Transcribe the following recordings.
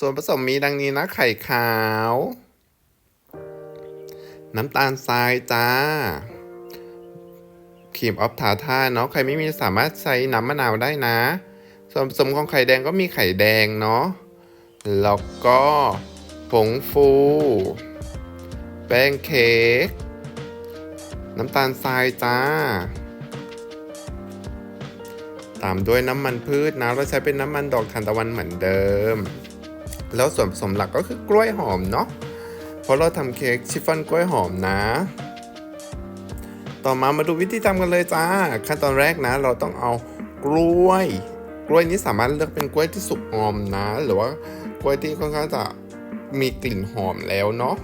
ส่วนผสมมีดังนี้นะ ไข่ขาว น้ำตาลทรายจ้าครีมออฟทาท่าเนาะใครไม่มีสามารถใช้น้ำมะนาวได้นะ ส่วนผสมของไข่แดงก็มีไข่แดงเนาะแล้วก็ผงฟู แป้งเค้กน้ำตาลทรายจ้า ตามด้วยน้ำมันพืชนะเราใช้เป็นน้ำมันดอกทานตะวันเหมือนเดิม แล้วส่วนผสมหลักก็คือกล้วยหอมเนาะเพราะเราทำเค้กชิฟฟ่อนกล้วยหอมนะ ต่อมามาดูวิธีทำกันเลยจ้า ขั้นตอนแรกนะ เราต้องเอากล้วย กล้วยนี้สามารถเลือกเป็นกล้วยที่สุกงอมนะ หรือว่ากล้วยที่ค่อนข้างจะมีกลิ่นหอมแล้วเนาะ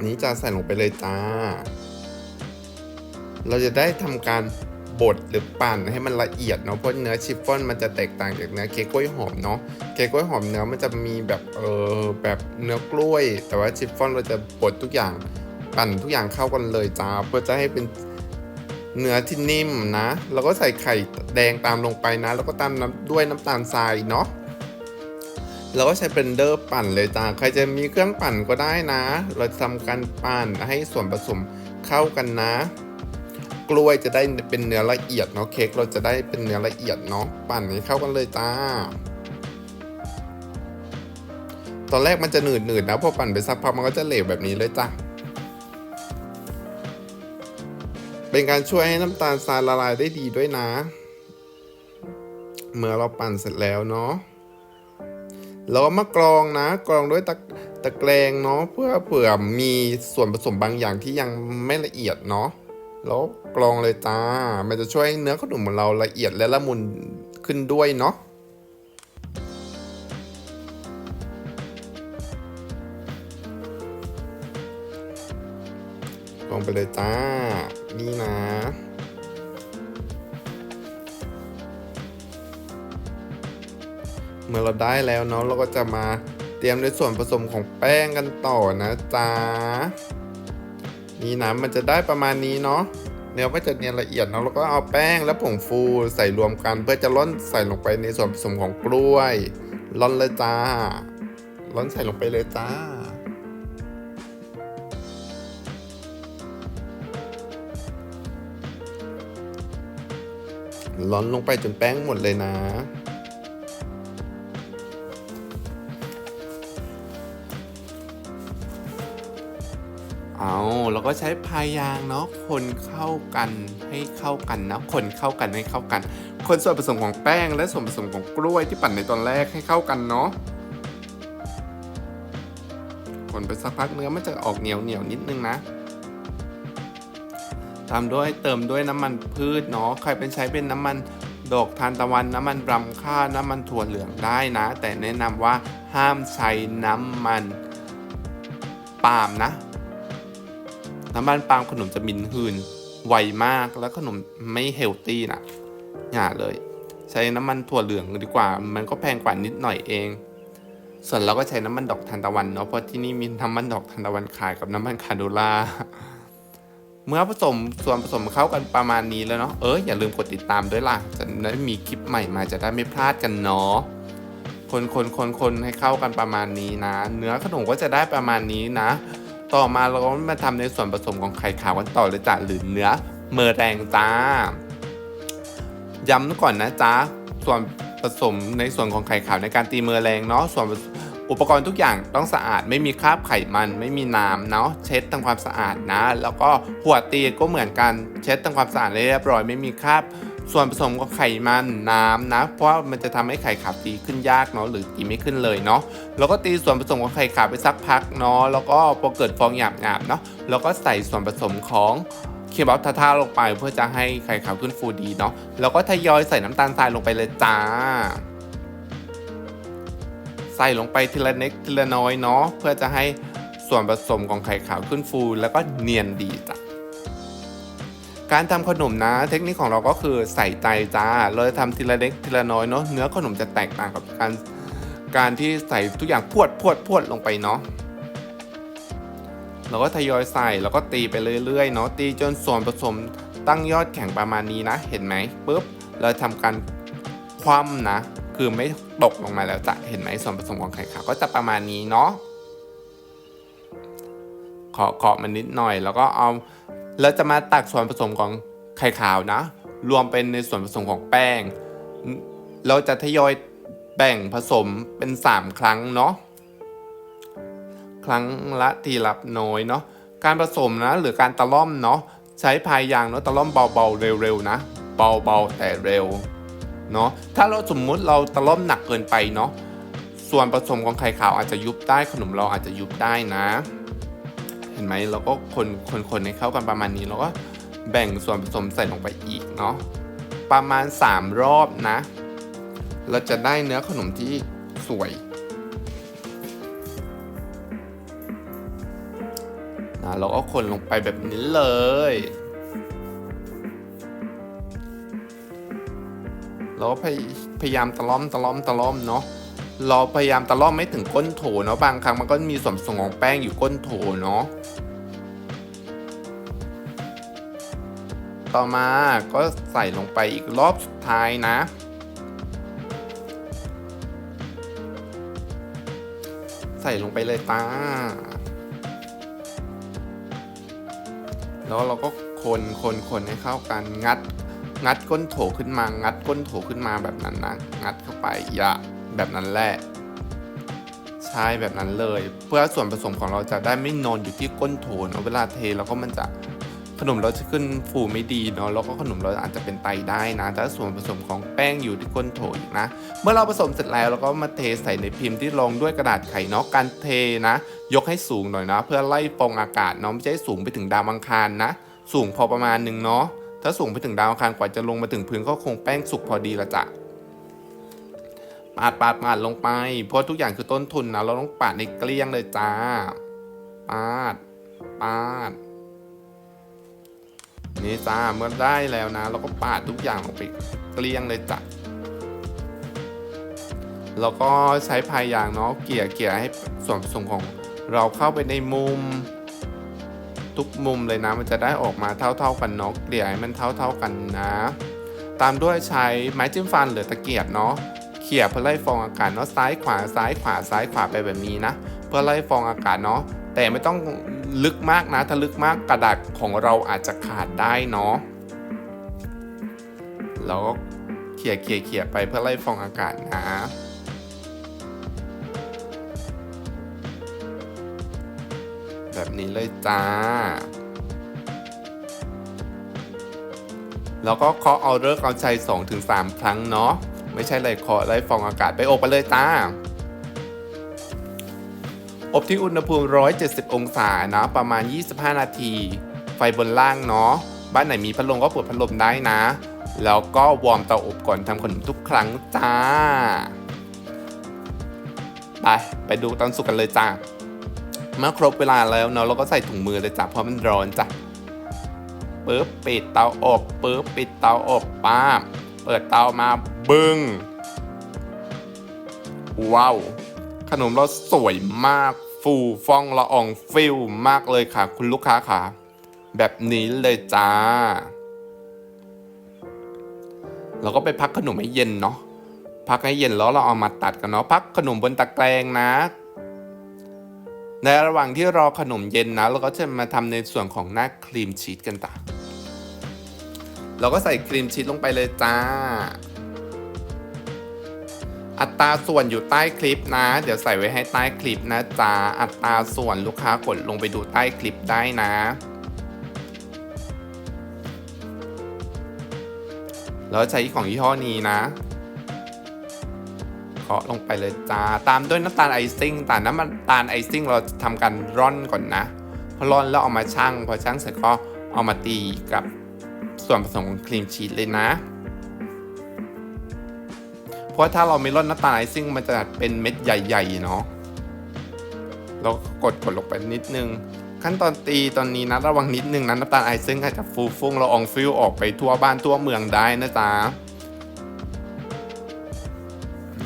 นนี้จะใส่ลงไปเลยจ้า เราจะได้ทำการ บดหรือปั่นให้มันละเอียดเนาะเพราะเนื้อชิฟฟ่อนมันจะแตกต่างจากเนื้อเค้กกล้วยหอมเนาะเค้กกล้วยหอมเนื้อมันจะมีแบบเออแบบเนื้อกล้วย แต่ว่าชิฟฟ่อนเราจะบดทุกอย่างปั่นทุกอย่างเข้ากันเลยจ้าเพื่อจะให้เป็นเนื้อที่นิ่มนะ แล้วก็ใส่ไข่แดงตามลงไปนะ แล้วก็ตามน้ำด้วยน้ำตาลทรายเนาะแล้วก็ใช้เบลนเดอร์ปั่นเลยจ้าใครจะมีเครื่องปั่นก็ได้นะ เราทำการปั่นให้ส่วนผสมเข้ากันนะ กล้วยจะได้เป็นเนื้อละเอียดเนาะเค้กเราจะได้เป็นเนื้อละเอียดเนาะปั่นให้เข้ากันเลยจ้า ตอนแรกมันจะหนืดหนืดนะพอปั่นไปสักพักมันก็จะเหลวแบบนี้เลยจ้ะเป็นการช่วยให้น้ำตาลทรายละลายได้ดีด้วยนะ เมื่อเราปั่นเสร็จแล้วเนาะเราก็มากรองนะ กรองด้วยตะตะแกรงเนาะเพื่อเผื่อมีส่วนผสมบางอย่างที่ยังไม่ละเอียดเนาะ แล้วกรองเลยจ้า มันจะช่วยให้เนื้อขนมของเราละเอียดและละมุนขึ้นด้วยเนาะกรองไปเลยจ้า นี่นะ เมื่อเราได้แล้วเนาะเราก็จะมาเตรียมในส่วนผสมของแป้งกันต่อนะจ๊ะ นี่นะมันจะได้ประมาณนี้เนาะเนื้อก็จะเนียนละเอียดเนาะแล้วก็เอาแป้งและผงฟูใส่รวมกัน เพื่อจะร่อนใส่ลงไปในส่วนผสมของกล้วยร่อนเลยจ้าร่อนใส่ลงไปเลยจ้าร้อนลงไปจนแป้งหมดเลยนะ เราก็ใช้พายางเนาะคนเข้ากันให้เข้ากันนะคนเข้ากันให้เข้ากัน คนส่วนผสมของแป้ง และส่วนผสมของกล้วยที่ปั่นในตอนแรกให้เข้ากันเนาะคนไปสักพักเนื้อมันจะออกเหนียวเหนียวนิดนึงนะตามด้วยเติมด้วยน้ำมันพืชเนาะใครเป็นใช้เป็นน้ำมันดอกทานตะวันน้ำมันรำข้าวน้ำมันถั่วเหลืองได้นะ แต่แนะนำว่าห้ามใช้น้ำมันปาล์มนะ น้ำมันปาล์มขนมจะมินหืนไวมากแล้วขนมไม่เฮลตี้นะอย่าเลย ใช้น้ำมันถั่วเหลืองดีกว่า มันก็แพงกว่านิดหน่อยเอง ส่วนเราก็ใช้น้ำมันดอกทานตะวันเนาะเพราะที่นี่มีน้ำมันดอกทานตะวันขายกับน้ำมันคาโดล่าเมื่อผสมส่วนผสมเข้ากันประมาณนี้แล้วเนาะเอออย่าลืมกดติดตามด้วยล่ะจะได้มีคลิปใหม่มาจะได้ไม่พลาดกันเนาะคนคนคนคนให้เข้ากันประมาณนี้นะ เนื้อขนมก็จะได้ประมาณนี้นะ ต่อมาเราก็มาทำในส่วนผสมของไข่ขาวกันต่อเลยจ้ะหรือเนื้อเมอแรงจ้าย้ำก่อนนะจ๊ะส่วนผสมในส่วนของไข่ขาวในการตีเมอแรงเนาะส่วนอุปกรณ์ทุกอย่างต้องสะอาดไม่มีคราบไขมันไม่มีน้ำเนาะเช็ดทำความสะอาดนะ แล้วก็หัวตีก็เหมือนกันเช็ดทำความสะอาดเรียบร้อยไม่มีคราบ ส่วนผสมของไขมันน้ำนะ เพราะว่ามันจะทำให้ไข่ขาวตีขึ้นยากเนาะหรือตีไม่ขึ้นเลยเนาะแล้วก็ตีส่วนผสมของไข่ขาวไปสักพักเนาะแล้วก็พอเกิดฟองหยาบๆเนาะแล้วก็ใส่ส่วนผสมของเคบับทาทาลงไปเพื่อจะให้ไข่ขาวขึ้นฟูดีเนาะแล้วก็ทยอยใส่น้ำตาลทรายลงไปเลยจ้า ใส่ลงไปทีละเล็กทีละน้อยเนาะเพื่อจะให้ส่วนผสมของไข่ขาวขึ้นฟูแล้วก็เนียนดีจ้ะ การทำขนมนะ เทคนิคของเราก็คือใส่ใจจ้า เราจะทำทีละเล็กทีละน้อยเนาะเนื้อขนมจะแตกต่างกับการการที่ใส่ทุกอย่างพวดพวดพวดลงไปเนาะเราก็ทยอยใส่แล้วก็ตีไปเรื่อยๆเนาะตีจนส่วนผสมตั้งยอดแข็งประมาณนี้นะ เห็นไหมปุ๊บเราทำการคว่ำนะ คือไม่ตกลงมาแล้วจะเห็นไหมส่วนผสมของไข่ขาวก็จะประมาณนี้เนาะเคาะเคาะมันนิดหน่อย แล้วก็เอา แล้วจะมาตักส่วนผสมของไข่ขาวนะ รวมเป็นในส่วนผสมของแป้ง เราจะทยอยแบ่งผสมเป็น 3 ครั้งเนาะครั้งละทีละน้อยเนาะการผสมนะหรือการตะล่อมเนาะใช้พายยางเนาะตะล่อมเบาๆเร็วๆนะ เบาๆแต่เร็วเนาะถ้าเราสมมุติเราตะล่อมหนักเกินไปเนาะส่วนผสมของไข่ขาวอาจจะยุบได้ขนมเราอาจจะยุบได้นะ ห็นไหมเราก็คนคนคนให้เข้ากันประมาณนี้แล้วก็แบ่งส่วนผสมใส่ลงไปอีกเนาะประมาณ 3 รอบนะ เราจะได้เนื้อขนมที่สวยนะเราก็คนลงไปแบบนี้เลยเราก็พยายามตะล่อมตะล่อมตะล่อมเนาะ เราพยายามตะล่อมไม่ถึงก้นโถเนาะบางครั้งมันก็มีส่วนผสมของแป้งอยู่ก้นโถเนาะต่อมาก็ใส่ลงไปอีกรอบสุดท้ายนะ ใส่ลงไปเลยตาแล้วเราก็คนคนคนให้เข้ากันงัด งัดก้นโถขึ้นมา งัดก้นโถขึ้นมาแบบนั้นนะงัดเข้าไปอย่า แบบนั้นแหละ ใช่แบบนั้นเลย เพื่อส่วนผสมของเราจะได้ไม่นอนอยู่ที่ก้นโถเนอะเวลาเทแล้วก็มันจะขนมเราจะขึ้นฟูไม่ดีเนาะแล้วก็ขนมเราอาจจะเป็นไตได้นะถ้าส่วนผสมของแป้งอยู่ที่ก้นโถอีกนะ เมื่อเราผสมเสร็จแล้วเราก็มาเทใส่ในพิมพ์ที่รองด้วยกระดาษไขเนาะการเทนะ ยกให้สูงหน่อยนะ เพื่อไล่ฟองอากาศเนาะไม่ใช่สูงไปถึงดาวอังคารนะ สูงพอประมาณหนึ่งเนาะถ้าสูงไปถึงดาวอังคารกว่าจะลงมาถึงพื้นก็คงแป้งสุกพอดีละจ้ะ ปาดปาดปาดลงไป เพราะทุกอย่างคือต้นทุนนะเราต้องปาดในเกลี้ยงเลยจ้า ปาด ปาด นี่จ้าเมื่อได้แล้วนะ เราก็ปาดทุกอย่างลงไปเกลี้ยงเลยจ้ะแล้วก็ใช้พายยางเนาะเกี่ยเกี่ยให้ส่วนผสมของเราเข้าไปในมุม ทุกมุมเลยนะมันจะได้ออกมาเท่า ๆกันเนาะเกลี่ยให้มันเท่า ๆกันนะ ตามด้วยใช้ไม้จิ้มฟันหรือตะเกียบเนาะ เขี่ยเพื่อไล่ฟองอากาศเนาะซ้ายขวาซ้ายขวาซ้ายขวาไปแบบนี้นะ เพื่อไล่ฟองอากาศเนาะแต่ไม่ต้องลึกมากนะถ้าลึกมากกระดาษของเราอาจจะขาดได้เนาะแล้วก็เขี่ยเขี่ยเขี่ยไปเพื่อไล่ฟองอากาศนะแบบนี้เลยจ้า แล้วก็เคาะเอาเลิกเอาชัย2-3ถึงครั้งเนาะ ไม่ใช่เลยเคาะไล่ฟองอากาศไปอบไปเลยจ้า อบที่อุณหภูมิ 170 องศานะประมาณ 25 นาที ไฟบนล่างเนาะบ้านไหนมีพัดลมก็เปิดพัดลมได้นะ แล้วก็วอร์มเตาอบก่อนทำขนมทุกครั้งจ้า ไปไปดูตอนสุกกันเลยจ้าเมื่อครบเวลาแล้วเนาะเราก็ใส่ถุงมือเลยจ้ะเพราะมันร้อนจ้ะปึ๊บปิดเตาอบปึ๊บปิดเตาอบป้าบ เปิดเตามาบึ้งว้าว ขนมเราสวยมากฟูฟ่องละอองฟิลมากเลยค่ะ คุณลูกค้าค่ะ แบบนี้เลยจ้า เราก็ไปพักขนมให้เย็นเนาะพักให้เย็นแล้วเราเอามาตัดกันเนาะพักขนมบนตะแกรงนะ ในระหว่างที่รอขนมเย็นนะ เราก็จะมาทำในส่วนของหน้าครีมชีสกันต่า เราก็ใส่ครีมชีสลงไปเลยจ้า อัตราส่วนอยู่ใต้คลิปนะ เดี๋ยวใส่ไว้ให้ใต้คลิปนะจ๊ะอัตราส่วนลูกค้ากดลงไปดูใต้คลิปได้นะแล้วใช้ของยี่ห้อนี้นะเคาะลงไปเลยจ้า ตามด้วยน้ำตาลไอซิ่งแต่น้ำตาลไอซิ่งเราทำการร่อนก่อนนะ พอร่อนแล้วเอามาชั่ง พอชั่งเสร็จก็เอามาตีกับ ส่วนผสมของครีมชีสเลยนะ เพราะถ้าเราไม่ร่อนน้ำตาลไอซิ่งมันจะเป็นเม็ดใหญ่ๆเนาะเรากดกดลงไปนิดนึง ขั้นตอนตีตอนนี้นะระวังนิดนึงนะน้ำตาลไอซิ่งอาจจะฟูฟุ้งเราอองฟิวออกไปทั่วบ้านทั่วเมืองได้นะจ๊ะ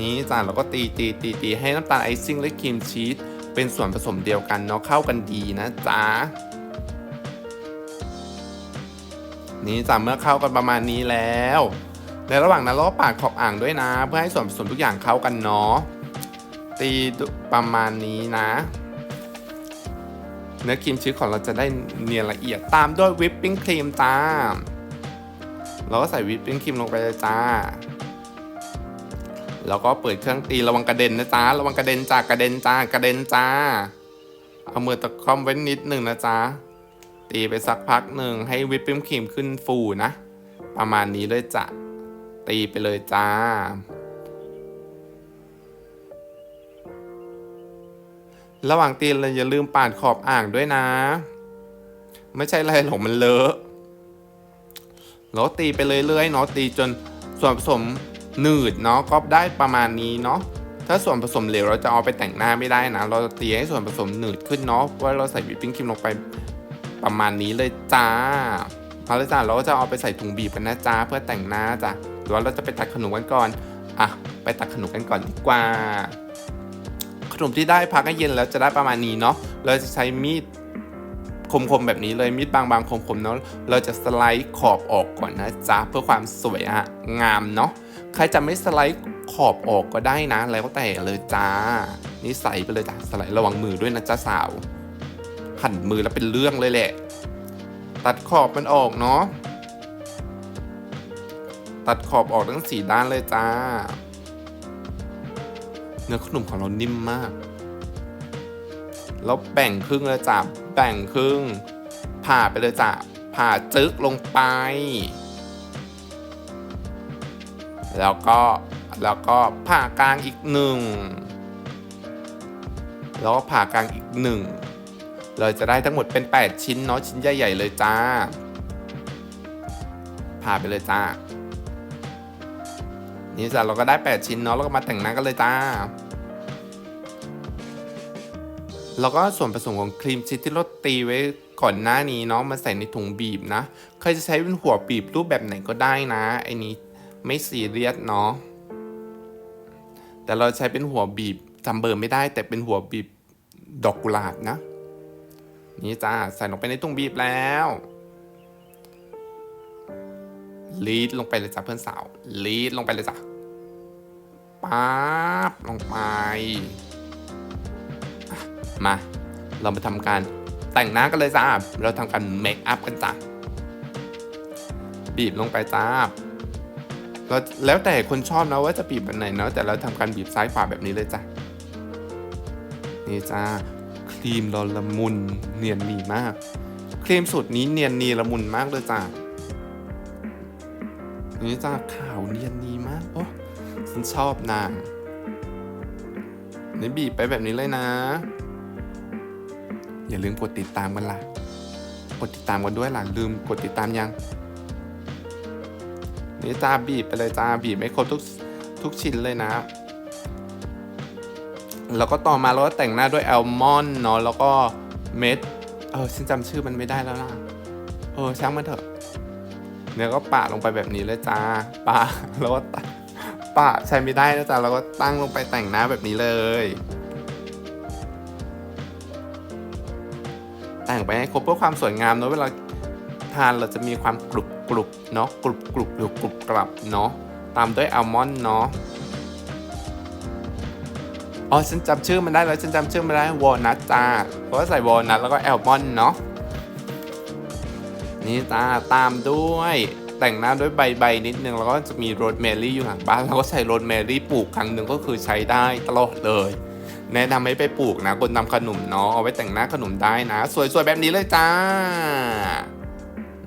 นี้จ้ะเราก็ตีตีตีตีให้น้ำตาลไอซิ่งและครีมชีสเป็นส่วนผสมเดียวกันเนาะเข้ากันดีนะจ๊ะ นี่จ้ะเมื่อเข้ากันประมาณนี้แล้วในระหว่างนั้นเราก็ปาดขอบอ่างด้วยนะ เพื่อให้ส่วนผสมทุกอย่างเข้ากันเนาะตีประมาณนี้นะ เนื้อครีมชีสของเราจะได้เนียนละเอียดตามด้วยวิปปิ้งครีมตามเราก็ใส่วิปปิ้งครีมลงไปเลยจ้าแล้วก็เปิดเครื่องตีระวังกระเด็นนะจ๊ะระวังกระเด็นจ้ากระเด็นจ้ากระเด็นจ้า เอามือตะคอมไว้นิดหนึ่งนะจ๊ะ ตีไปสักพักหนึ่งให้วิปปิ้งครีมขึ้นฟูนะ ประมาณนี้เลยจ้ะ ตีไปเลยจ้า ระหว่างตีเราอย่าลืมปาดขอบอ่างด้วยนะ ไม่ใช่อะไรหรอกมันเลอะแล้วตีไปเรื่อยๆเนาะตีจนส่วนผสมหนืดเนาะก็ได้ประมาณนี้เนาะถ้าส่วนผสมเหลวเราจะเอาไปแต่งหน้าไม่ได้นะ เราจะตีให้ส่วนผสมหนืดขึ้นเนาะเพราเราใส่วิปปิ้งครีมลงไป ประมาณนี้เลยจ้าพอแล้วจ้าเราก็จะเอาไปใส่ถุงบีบกันนะจ้าเพื่อแต่งหน้าจ้ะหรือว่าเราจะไปตัดขนมกันก่อนอะไปตัดขนมกันก่อนดีกว่า ขนมที่ได้พักให้เย็นแล้วจะได้ประมาณนี้เนาะเราจะใช้มีดคมๆแบบนี้เลยมีดบางๆคมๆเนาะเราจะสไลด์ขอบออกก่อนนะจ๊ะเพื่อความสวยอะงามเนาะใครจะไม่สไลด์ขอบออกก็ได้นะ แล้วแต่เลยจ้านี่ใส่ไปเลยจ้ะสไลด์ระวังมือด้วยนะจ้าสาว หั่นมือแล้วเป็นเรื่องเลยแหละ ตัดขอบมันออกเนาะ ตัดขอบออกทั้งสี่ด้านเลยจ้า เนื้อขนมของเรานิ่มมาก แล้วแบ่งครึ่งเลยจ้ะแบ่งครึ่ง ผ่าไปเลยจ้ะผ่าจึ๊กลงไป แล้วก็แล้วก็ผ่ากลางอีกหนึ่ง แล้วก็ผ่ากลางอีกหนึ่ง เราจะได้ทั้งหมดเป็น 8 ชิ้นเนาะชิ้นใหญ่ ๆ เลยจ้าผ่าไปเลยจ้า นี่จ้ะเราก็ได้ 8 ชิ้นเนาะแล้วก็มาแต่งหน้ากันเลยจ้า แล้วก็ส่วนผสมของครีมชีสที่เราตีไว้ก่อนหน้านี้เนาะมาใส่ในถุงบีบนะใครจะใช้เป็นหัวบีบรูปแบบไหนก็ได้นะไอ้นี้ไม่ซีเรียสเนาะแต่เราใช้เป็นหัวบีบจำเบอร์ไม่ได้แต่เป็นหัวบีบดอกกุหลาบนะ นี่จ้าใส่ลงไปในถุงบีบแล้วลีดลงไปเลยจ้ะเพื่อนสาวลีดลงไปเลยจ้ะป๊าบลงไป มา เรามาทำการแต่งหน้ากันเลยจ้า เราทำการเมคอัพกันจ้ะ บีบลงไปจ้าเราแล้วแต่คนชอบนะว่าจะบีบแบบไหนเนาะ แต่เราทำการบีบซ้ายขวาแบบนี้เลยจ้ะ นี่จ้า รีมละมุนเนียนนีมาก ครีมสูตรนี้เนียนนีละมุนมากเลยจ้านี่จ้าขาวเนียนดีมากโอ้ฉันชอบนางนี่บีบไปแบบนี้เลยนะ อย่าลืมกดติดตามกันล่ะ กดติดตามกันด้วยล่ะลืมกดติดตามยัง นี่จ้าบีบไปเลยจ้าบีบให้ครบทุกทุกชิ้นเลยนะ แล้วก็ต่อมาเราก็แต่งหน้าด้วยแอลมอนด์เนาะแล้วก็เม็ดเออฉันจำชื่อมันไม่ได้แล้วนะเออช่างมันเถอะเนี่ยก็ปะลงไปแบบนี้เลยจ้าปะแล้วก็ปะใช้ไม่ได้นะจ๊ะเราก็ตั้งลงไปแต่งหน้าแบบนี้เลย แต่งไปให้ครบเพื่อความสวยงามเนาะเวลาทานเราจะมีความกรุบกรุบเนาะกรุบกรุบหรือกรุบกรับเนาะตามด้วยอัลมอนด์เนาะ อ๋อฉันจำชื่อมันได้แล้วฉันจำชื่อมันได้วอลนัทจ้าเพราะว่าใส่วอลนัทแล้วก็แอลมอนเนาะนี่ตาตามด้วยแต่งหน้าด้วยใบใบนิดนึงแล้วก็จะมีโรสแมรี่อยู่หลังบ้านแล้วก็ใช้โรสแมรี่ปลูกครั้งหนึ่งก็คือใช้ได้ตลอดเลย แนะนำให้ไปปลูกนะคนทำขนมเนาะเอาไว้แต่งหน้าขนมได้นะ สวยๆแบบนี้เลยจ้า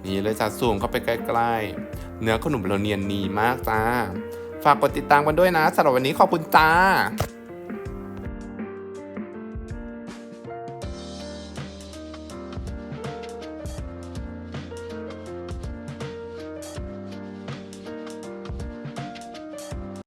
นี่เลยจ้าซูมเข้าไปใกล้ๆ เนื้อขนมเราเนียนนีมากจ้า ฝากกดติดตามกันด้วยนะสำหรับวันนี้ขอบคุณจ้า